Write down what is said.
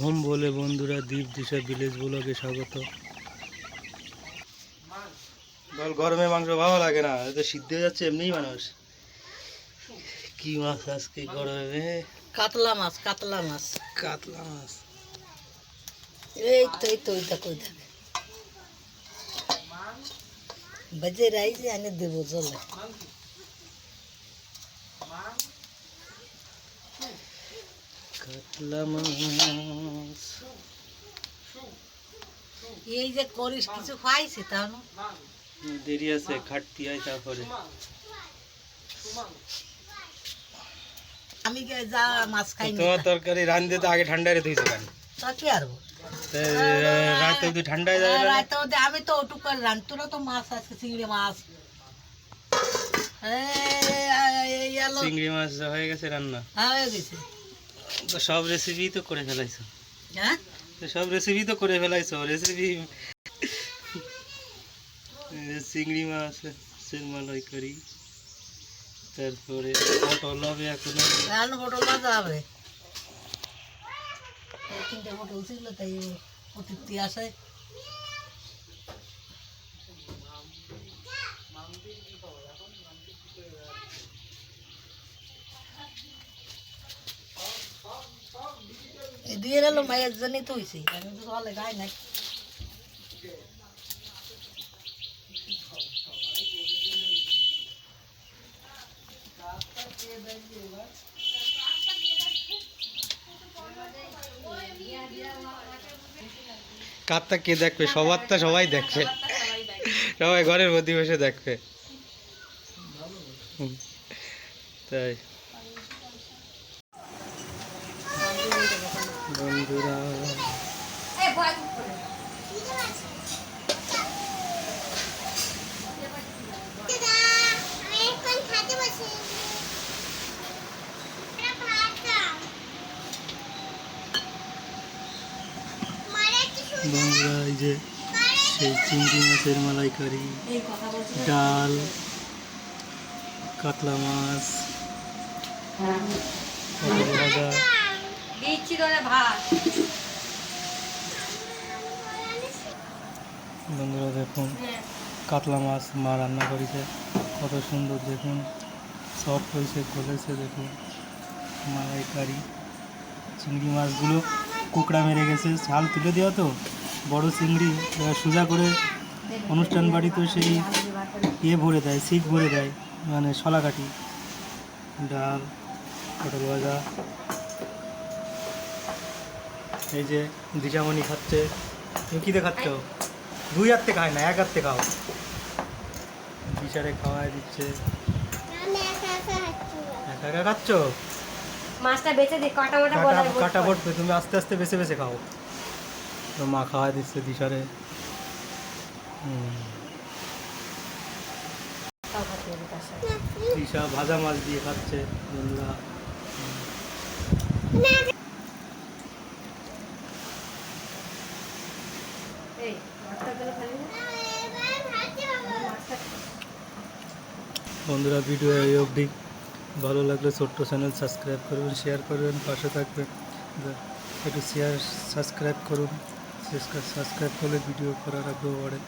Home বলে বন্ধুরা দ্বীপ দিশা ভিলেজ ব্লগে স্বাগত। বল গরমে মাংস ভালো লাগে না? এ তো সিদ্ধ হয়ে যাচ্ছে এমনিই মানুষ। কি মাছ আজকে গরমে? কাতলা মাছ কাতলা মাছ। কাতলা মাছ। এই তো এই তো কই থাকে বাজে রাইছে আনে দেবো চলে। কাতলা মাছ এই যে করিস কিছু খাইছে তাহলে দেরি আছে খাটতি হয় তারপরে আমি যা মাছ খাই তোমার তরকারি রান্ধতে তো আগে ঠান্ডায় ধুইছো কেন তা কি আরবো তা রাতে ঠান্ডায় যাবে রাতে ওদের আমি তো ওটুক করে তো মাছ চিংড়ি মাছ চিংড়ি মাছ হয়ে গেছে রান্না হ্যাঁ, হয়ে গেছে সব রেসিপি তো করে ফেলাইছো। হ্যাঁ? সব রেসিপি তো করে ফেলাইছো রেসিপি চিংড়ি মাছ মালাই করি তারপরে পটল হবে এখন। পটল বাজা হবে। এই তিনটে পটল ছিল তাই অতিথি আসে। তো কাতটা কে দেখবে? সবার তো সবাই দেখবে। সবাই ঘরের মধ্যে বসে দেখবে তাই। বন্ধুরা। বন্ধুরা এই যে সেই চিংড়ি মাছের মালাইকারি ডাল কাতলা মাছ ভাজা। দিচ্ছি ধরে ভাত। বন্ধুরা দেখুন কাতলা মাছ মা রান্না করেছে কত সুন্দর দেখুন সফট হয়েছে গলেছে দেখুন মালাইকারি চিংড়ি মাছগুলো কুকড়া মেরে গেছে ছাল তুলে দেওয়া তো বড় চিংড়ি সোজা করে অনুষ্ঠান বাড়িতে সেই ইয়ে ভরে দেয় সিট ভরে দেয় মানে শলাকাঠি ডাল পটল ভাজা এই যে দিশামণি খাচ্ছে। তুমি কী দেখাচ্ছ? দুই হাতে খায় না এক হাতে খাও। দিশারে খাওয়াই দিচ্ছে। একা একা খাচ্ছ? মাছটা বেঁচে দিই কাটা মাটা কাটা কাটা পড়বে তুমি আস্তে আস্তে বেছে বেছে খাও। তো মা খাওয়াই দিচ্ছে দিশারে। দিশা ভাজা মাছ দিয়ে খাচ্ছে বন্ধুরা এই মাছটা গেলে খালি না বন্ধুরা ভিডিও এই অবধি। ভালো লাগলে ছোট্ট চ্যানেল সাবস্ক্রাইব করবেন শেয়ার করবেন, পাশে থাকবেন। একটু শেয়ার সাবস্ক্রাইব করুন। সাবস্ক্রাইব করলে ভিডিও করার আগ্রহ বাড়ে।